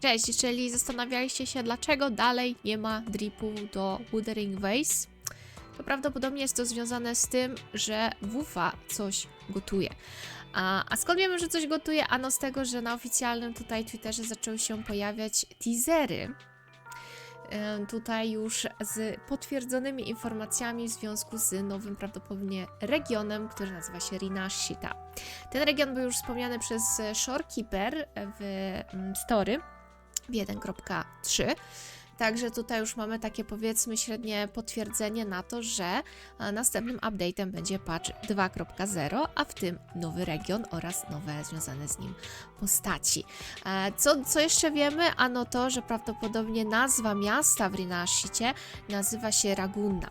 Cześć, jeżeli zastanawialiście się, dlaczego dalej nie ma dripu do Wuthering Waves, to prawdopodobnie jest to związane z tym, że WUFA coś gotuje. A, a skąd wiemy, że coś gotuje? Ano z tego, że na oficjalnym tutaj Twitterze zaczęły się pojawiać teasery. em, Tutaj już z potwierdzonymi informacjami w związku z nowym prawdopodobnie regionem, który nazywa się Rinashita. Ten region był już wspomniany przez e, Shorekeeper w mm, story 1.3. Także tutaj już mamy takie powiedzmy średnie potwierdzenie na to, że e, następnym update'em będzie patch 2.0, a w tym nowy region oraz nowe związane z nim postaci. E, Co, co jeszcze wiemy? Ano to, że prawdopodobnie nazwa miasta w Rinashicie nazywa się Ragunna.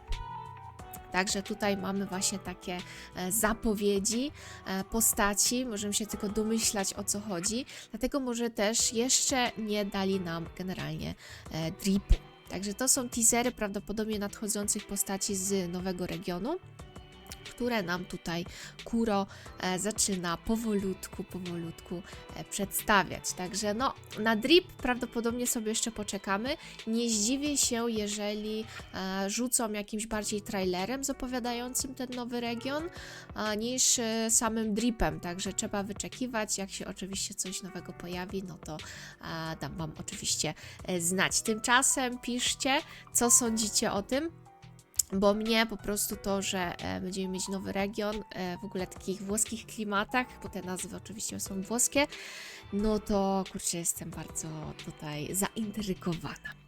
Także tutaj mamy właśnie takie e, zapowiedzi e, postaci, możemy się tylko domyślać o co chodzi, dlatego może też jeszcze nie dali nam generalnie e, dripu. Także to są teasery prawdopodobnie nadchodzących postaci z nowego regionu, które nam tutaj Kuro e, zaczyna powolutku, powolutku e, przedstawiać. Także no, na drip prawdopodobnie sobie jeszcze poczekamy. Nie zdziwię się, jeżeli e, rzucą jakimś bardziej trailerem zapowiadającym ten nowy region, niż samym dripem. Także trzeba wyczekiwać. Jak się oczywiście coś nowego pojawi, no to dam Wam oczywiście znać. Tymczasem piszcie, co sądzicie o tym. Bo mnie po prostu to, że e, będziemy mieć nowy region, e, w ogóle takich włoskich klimatach, bo te nazwy oczywiście są włoskie, no to kurczę, jestem bardzo tutaj zaintrygowana.